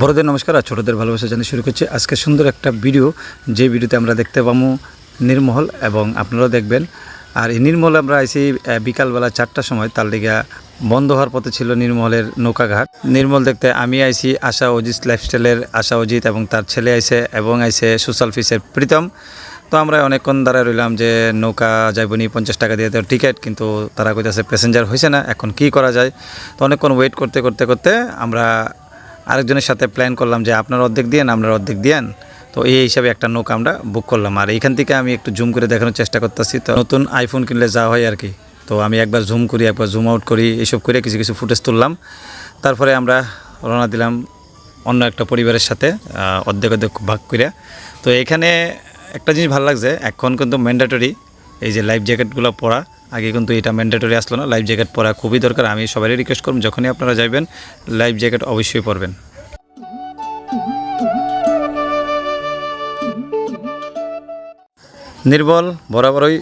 বড়দের নমস্কার আর ছোটদের ভালোবাসা জানিয়ে শুরু করছি। আজকে সুন্দর একটা ভিডিও, যে ভিডিওতে আমরা দেখতে পাবো নির্মহল এবং আপনারাও দেখবেন। আর এই নির্মহল আমরা আইসি বিকালবেলা চারটার সময়, তার লিগা বন্ধ হওয়ার পথে ছিল নির্মহলের নৌকাঘাট। নির্মল দেখতে, আমি আইসি আশা অজিত লাইফস্টাইলের আশা অজিত এবং তার ছেলে আইসে এবং আইসে সোশ্যাল ফিসের প্রীতম। তো আমরা অনেকক্ষণ দাঁড়ায় রইলাম যে নৌকা যাইবনি পঞ্চাশ টাকা দিয়ে তো টিকিট কিন্তু তারা কইতেছে প্যাসেঞ্জার হয়েছে না, এখন কি করা যায়? তো অনেকক্ষণ ওয়েট করতে করতে করতে আমরা আরেকজনের সাথে প্ল্যান করলাম যে আপনার অর্ধেক দিয়েন, আপনার অর্ধেক দিয়েন। তো এই হিসাবে একটা নৌকা আমরা বুক করলাম। আর এইখান থেকে আমি একটু জুম করে দেখানোর চেষ্টা করতেছি। তো নতুন আইফোন কিনলে যা হয় আর কি। তো আমি একবার জুম করি, একবার জুম আউট করি এইসব করে কিছু কিছু ফুটেজ তুললাম। তারপরে আমরা রওনা দিলাম অন্য একটা পরিবারের সাথে অর্ধেক অর্ধেক ভাগ করে। তো এখানে একটা জিনিস ভালো লাগছে, এখন কিন্তু ম্যান্ডেটরি এই যে লাইফ জ্যাকেটগুলো পরা আগে কিন্তু এটা ম্যান্ডেটরি আসলো না। লাইফ জ্যাকেট পরা খুবই দরকার। আমি সবারই রিকোয়েস্ট করব, যখনই আপনারা যাবেন লাইফ জ্যাকেট অবশ্যই পরবেন। নির্বল, বরাবরই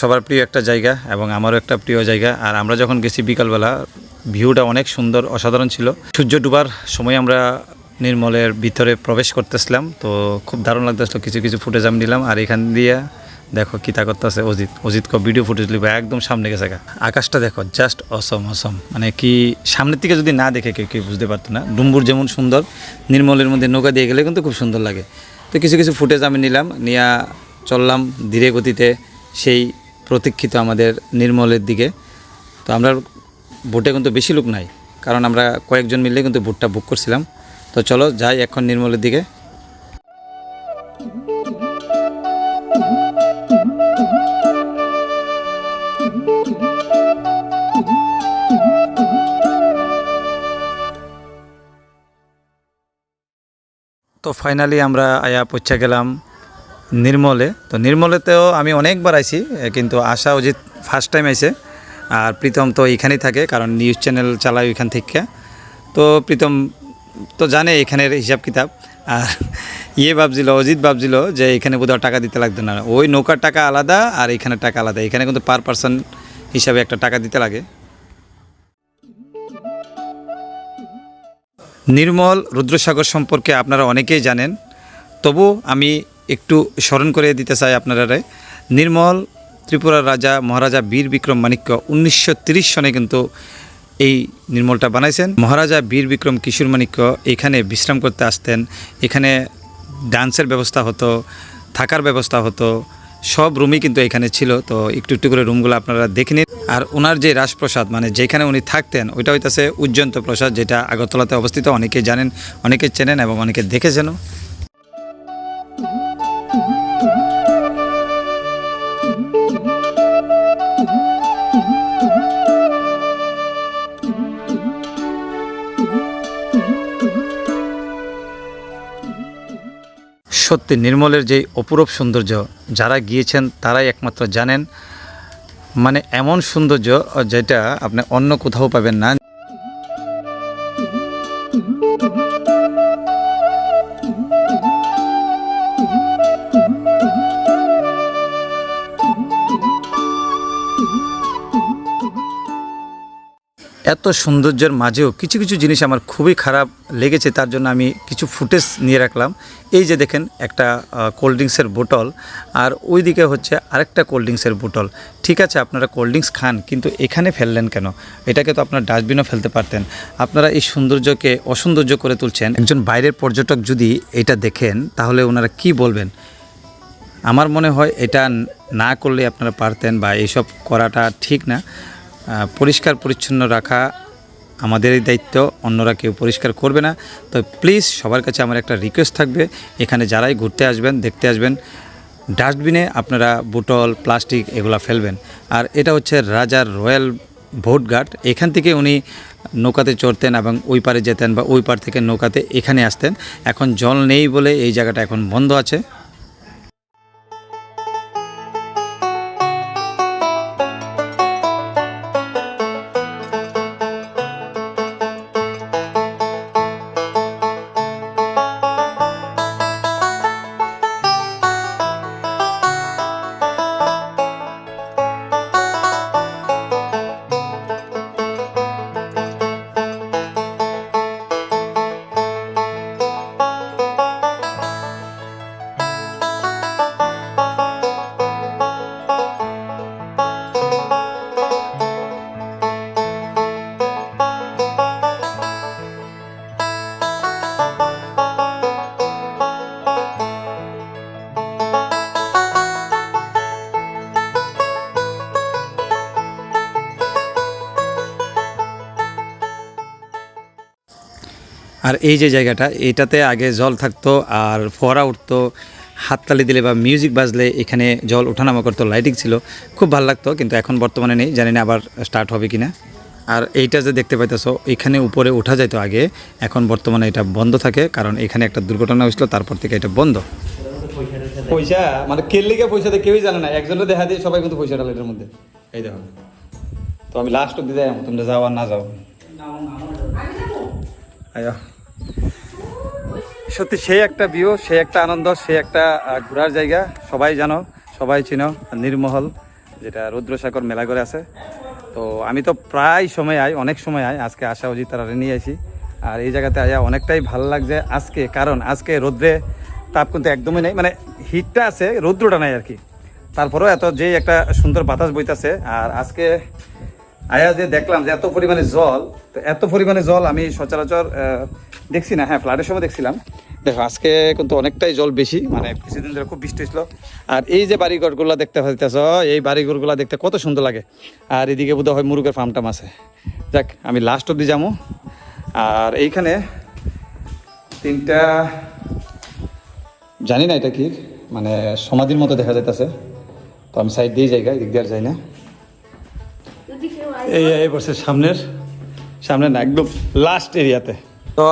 সবার প্রিয় একটা জায়গা এবং আমারও একটা প্রিয় জায়গা। আর আমরা যখন গেছি বিকালবেলা ভিউটা অনেক সুন্দর, অসাধারণ ছিল। সূর্য ডুবার সময় আমরা নির্মলের ভিতরে প্রবেশ করতেছিলাম। তো খুব দারুণ লাগতেছিল। কিছু কিছু ফুটেজ আমি নিলাম। আর এখান দিয়ে দেখো কী তা করতেছে অজিত। অজিত ক ভিডিও ফুটেজ লিখবে একদম সামনে গেছে। আকাশটা দেখো জাস্ট অসম অসম মানে কি সামনের থেকে যদি না দেখে কেউ কেউ বুঝতে পারতো না। ডুম্বুর যেমন সুন্দর, নির্মলের মধ্যে নৌকা দিয়ে গেলে কিন্তু খুব সুন্দর লাগে। তো কিছু কিছু ফুটেজ আমি নিলাম, নিয়ে চললাম ধীরে গতিতে সেই প্রতীক্ষিত আমাদের নির্মলের দিকে। তো আমরা বোটে কিন্তু বেশি লোক নাই, কারণ আমরা কয়েকজন মিলে কিন্তু বোটটা বুক করছিলাম। তো চলো যাই এখন নির্মলের দিকে। তো ফাইনালি আমরা আয়া পৌঁছে গেলাম নির্মলে। তো নির্মলেতেও আমি অনেকবার আইছি কিন্তু আশা অজিত ফার্স্ট টাইম আইছে, আর প্রীতম তো এখানেই থাকে, কারণ নিউজ চ্যানেল চালায় ওইখান থেকে। তো প্রীতম তো জানে এখানের হিসাব কিতাব, আর ইয়ে ভাবছিল, অজিত ভাবছিল যে এখানে বোধহয় টাকা দিতে লাগতো না। ওই নৌকার টাকা আলাদা, আর এখানে টাকা আলাদা। এখানে কিন্তু পার পার্সন হিসাবে একটা টাকা দিতে লাগে। নির্মল রুদ্রসাগর সম্পর্কে আপনারা অনেকেই জানেন, তবু আমি একটু স্মরণ করে দিতে চাই আপনারা নির্মল ত্রিপুরার রাজা, মহারাজা বীর বিক্রম মাণিক্য উনিশশো সনে কিন্তু এই নির্মলটা বানাইছেন। মহারাজা বীর বিক্রম কিশোর মাণিক্য এখানে বিশ্রাম করতে আসতেন। এখানে ডান্সের ব্যবস্থা হতো, থাকার ব্যবস্থা হতো, সব রুমই কিন্তু এখানে ছিল। তো একটু একটু করে রুমগুলো আপনারা দেখে নিন। আর ওনার যে রাজপ্রসাদ মানে যেখানে উনি থাকতেন, ওইটা হইতেছে উজ্জন্ত প্রসাদ, যেটা আগরতলাতে অবস্থিত। অনেকে জানেন অনেকে চেনেন এবং অনেকে দেখেছেনও। সত্যি, নির্মলের যে অপূরব সৌন্দর্য, যারা গিয়েছেন, তারাই একমাত্র জানেন। মানে এমন সৌন্দর্য যেটা আপনি অন্য কোথাও পাবেন না। এত সৌন্দর্যের মাঝেও কিছু কিছু জিনিস আমার খুবই খারাপ লেগেছে, তার জন্য আমি কিছু ফুটেজ নিয়ে রাখলাম। এই যে দেখেন একটা কোল্ড ড্রিঙ্কসের বোটল আর ওই দিকে হচ্ছে আরেকটা কোল্ড ড্রিঙ্কসের বোটল ঠিক আছে, আপনারা কোল্ড ড্রিঙ্কস খান, কিন্তু এখানে ফেললেন কেন? এটাকে তো আপনার ডাস্টবিনও ফেলতে পারতেন। আপনারা এই সৌন্দর্যকে অসৌন্দর্য করে তুলছেন। একজন বাইরের পর্যটক যদি এটা দেখেন, তাহলে ওনারা কি বলবেন? আমার মনে হয় এটা না করলে আপনারা পারতেন বা এইসব করাটা ঠিক না। পরিষ্কার পরিচ্ছন্ন রাখা আমাদেরই দায়িত্ব, অন্যরা কেউ পরিষ্কার করবে না। তো প্লিজ সবার কাছে আমার একটা রিকোয়েস্ট থাকবে, এখানে যারাই ঘুরতে আসবেন, দেখতে আসবেন ডাস্টবিনে আপনারা বোতল প্লাস্টিক এগুলো ফেলবেন। আর এটা হচ্ছে রাজার রয়্যাল ভোট ঘাট এখান থেকে উনি নৌকাতে চড়তেন এবং ওই পারে যেতেন বা ওই পার থেকে নৌকাতে এখানে আসতেন। এখন জল নেই বলে এই জায়গাটা এখন বন্ধ আছে। আর এই যে জায়গাটা, এটাতে আগে জল থাকতো আর ফোয়ারা উঠতো, হাততালি দিলে বা মিউজিক বাজলে এখানে জল ওঠানামা করতো লাইটিং ছিল। খুব ভালো লাগতো, কিন্তু এখন বর্তমানে নেই, জানি না আবার স্টার্ট হবে কি না আর এইটা যে দেখতে পাইতেছো, এখানে উপরে ওঠা যাইতো আগে, এখন বর্তমানে এটা বন্ধ থাকে, কারণ এখানে একটা দুর্ঘটনা হয়েছিল, তারপর থেকে এটা বন্ধ। পয়সা মানে কে লিগে পয়সা কেউই জানে না, একজনের দেখা দিয়ে, সবাই কিন্তু পয়সা ডালে এটার মধ্যে। এই দেখো। তো আমি লাস্ট অব্দি যাই, তোমরা যাও আর না যাও। সত্যি সেই একটা ভিউ সেই একটা আনন্দ, সেই একটা ঘোরার জায়গা। সবাই জানো, সবাই চিনো, নির্মহল, যেটা রুদ্রসাগর মেলা করে আছে। তো আমি তো প্রায় সময় আই, অনেক সময় আই, আজকে আশা অজিত তারা নিয়ে আসি আর এই জায়গাতে আয়া অনেকটাই ভালো লাগছে আজকে, কারণ আজকে রোদ্রে তাপ কিন্তু একদমই নেই। মানে হিটটা আছে, রৌদ্রটা নাই আর কি। তারপরেও এত যে একটা সুন্দর বাতাস বইতাছে, আর আজকে আয়া যে দেখলাম যে এত পরিমাণে জল, তো এত পরিমাণে জল আমি সচরাচর দেখছি না। হ্যাঁ ফ্লাডের সময় দেখছিলাম। দেখো, আজকে কিন্তু অনেকটাই জল বেশি মানে কিছুদিন ধরে খুব বৃষ্টি হয়েছিল। আর এই যে বাড়িঘরগুলো দেখতে পাইতেছ, এই বাড়িঘরগুলো দেখতে কত সুন্দর লাগে। আর এদিকে বোধ হয় মুরুগের ফার্ম টাম আছে। যাক, আমি লাস্ট অব্দি যাব। আর এইখানে তিনটা, জানি না এটা কি মানে সমাধির মতো দেখা যাইতেছে। তো আমি সাইড দিয়ে জায়গা এদিক দিয়ে আর যাই না। এই এই বছর সামনের সামনে না একদম লাস্ট এরিয়াতে তো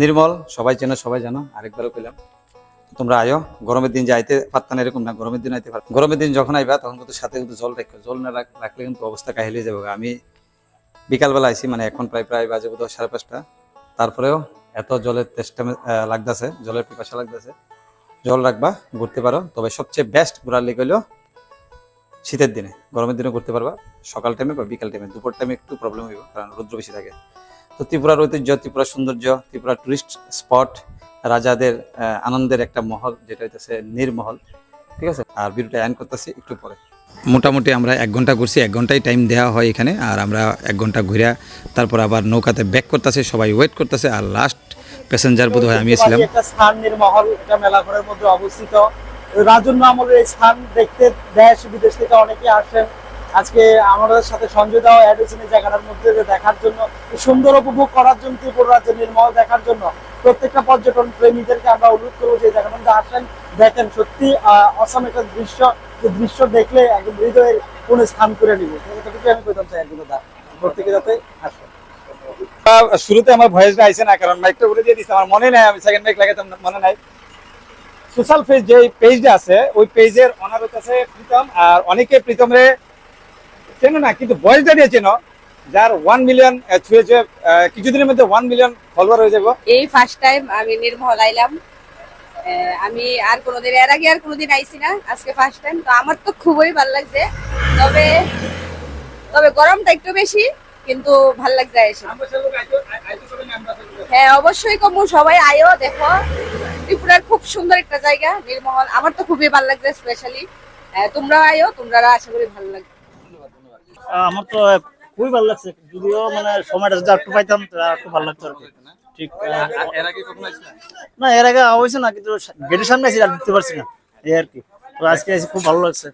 নির্মল সবাই চেনো সবাই জানো আরেকবারও পেলাম তোমরা আয়ো গরমের দিন যাইতে পারতাম এরকম না গরমের দিন আইতে পারতাম গরমের দিন যখন আইবা তখন কিন্তু সাথে কিন্তু জল রাখবে জল না রাখলে কিন্তু অবস্থা কাহিলে যাবে আমি বিকালবেলা আইছি মানে এখন প্রায় প্রায় বাজে বোধ সাড়ে পাঁচটা। তারপরেও এত জলের আহ, লাগতেছে জলের পিপাসা লাগতেছে। জল রাখবা ঘুরতে পারো তবে সবচেয়ে বেস্ট ঘোরার লেগে হলো শীতের দিনে, গরমের দিনে করতে পারবা। সকাল টাইমে বা বিকাল টাইমে দুপুর টাইমে একটু প্রবলেম হইব, কারণ রৌদ্র বেশি থাকে। তো ত্রিপুরার ঐতিহ্য, ত্রিপুরার সৌন্দর্য, ত্রিপুরার টুরিস্ট স্পট রাজাদের আনন্দের একটা মহল, যেটা হইতেছে নির্মহল ঠিক আছে? আর ভিডিওটা অ্যান করতেছি একটু পরে। মোটামুটি আমরা এক ঘণ্টা ঘুরছি, এক ঘন্টাই টাইম দেওয়া হয় এখানে, আর আমরা এক ঘণ্টা ঘুরে তারপর আবার নৌকাতে ব্যাক করতেছে, সবাই ওয়েট করতেছে, আর লাস্ট প্যাসেঞ্জার বোধ হয় আমি ছিলাম একটা স্থান নির্মহল এটা মেলাঘরের মধ্যে অবস্থিত। রাজন্য আমলের স্থান দেখতে দেশ বিদেশ থেকে অনেকে আসেন আজকে আমাদের সাথে সঞ্জয় দাও অ্যাড এই জায়গাটার মধ্যে দেখার জন্য সুন্দর উপভোগ করার জন্য ত্রিপুরা রাজ্যের নির্মহল দেখার জন্য। প্রত্যেকটা পর্যটন প্রেমীদেরকে আমরা অনুরোধ করব যে জায়গাটার মধ্যে আসেন, দেখেন সত্যি অসম একটা দৃশ্য। যে দৃশ্য দেখলে একদম হৃদয়ের কোন স্থান করে নিব। এতটুকু আমি বলতাম চাই একদম দা প্রত্যেকে যাতে আসেন। শুরুতে আমার ভয়েসটা আইছে না, কারণ মাইকটা উড়ে দিয়ে দিচ্ছে আমার মনে নাই, আমি সেকেন্ড মাইক লাগাতাম মনে নাই। সোশ্যাল পেজ যে পেজটা আছে ওই পেজের অনার হচ্ছে প্রীতম। আর অনেকে প্রীতমরে চেনো না কিন্তু বয়সটা দিয়ে চেনো যার ওয়ান মিলিয়ন ছুঁয়ে ছুঁয়ে কিছুদিনের মধ্যে ওয়ান মিলিয়ন ফলোয়ার হয়ে যাব। এই ফার্স্ট টাইম আমি নির্মল আইলাম আমি আর কোনোদিন এর আগে আর কোনোদিন আইছি না আজকে ফার্স্ট টাইম তো আমার তো খুবই ভালো লাগছে। তবে তবে গরমটা একটু বেশি কিন্তু ভালো লাগছে এসে হ্যাঁ অবশ্যই কমু সবাই আয়ো দেখো। সুন্দর একটা জায়গা নির্মল আমার তো খুবই ভালো লাগছে স্পেশালি তোমরা আয়ো তোমরা আশা করি ভালো লাগবে। আমার তো খুবই ভালো লাগছে যদিও মানে সময়টা যদি একটু পাইতাম একটু ভালো লাগতো আর কি। ঠিক না? এর আগে হয়েছে না কিন্তু গেটের সামনে আছি আর দেখতে পারছি না। এই আর কি। তো আজকে এসে খুব ভালো লাগছে।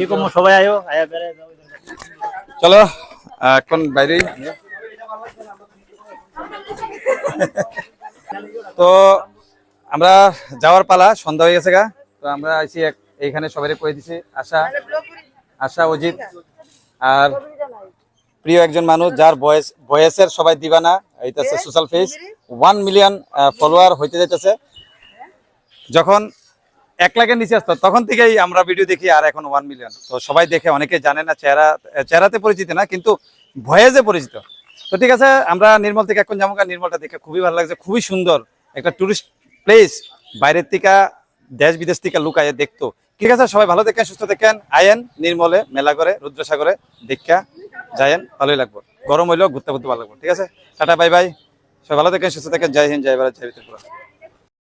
এরকম সবাই আয়ো আয়া বেড়ে চলো এখন বাইরেই। তো আমরা যাওয়ার পালা, সন্ধ্যা হয়ে গেছে গা। তো আমরা আইছি এইখানে সবাই কয়ে দিছি, আশা আশা, অজিত আর প্রিয় একজন মানুষ যার বয়স বয়সের সবাই দিবানা এইটাছে social face. One million follower হইতে যাইতেছে। যখন এক লাখের নিচে আসতো, তখন থেকেই আমরা ভিডিও দেখি আর এখন ওয়ান মিলিয়ন তো সবাই দেখে অনেকে জানে না, চেহারা চেহারাতে পরিচিত না, কিন্তু ভয়েসে পরিচিত। তো ঠিক আছে, আমরা নির্মল থেকে এখন যাব নির্মলটা দেখে খুবই ভালো লাগছে, খুবই সুন্দর একটা টুরিস্ট প্লেস বাইরের থেকে, দেশ বিদেশ থেকে লুক আয়ে দেখতো। ঠিক আছে, সবাই ভালো দেখেন, সুস্থ দেখেন। আয়েন, নির্মলে, মেলা করে রুদ্রসাগরে দেখা যায়েন ভালোই লাগবো। গরম হইলেও ঘুরতে ঘুরতে ভালো লাগবো। ঠিক আছে? টাটা বাই বাই সবাই ভালো দেখেন, সুস্থ দেখেন। জয় হিন্দ, জয় ভারত, জয়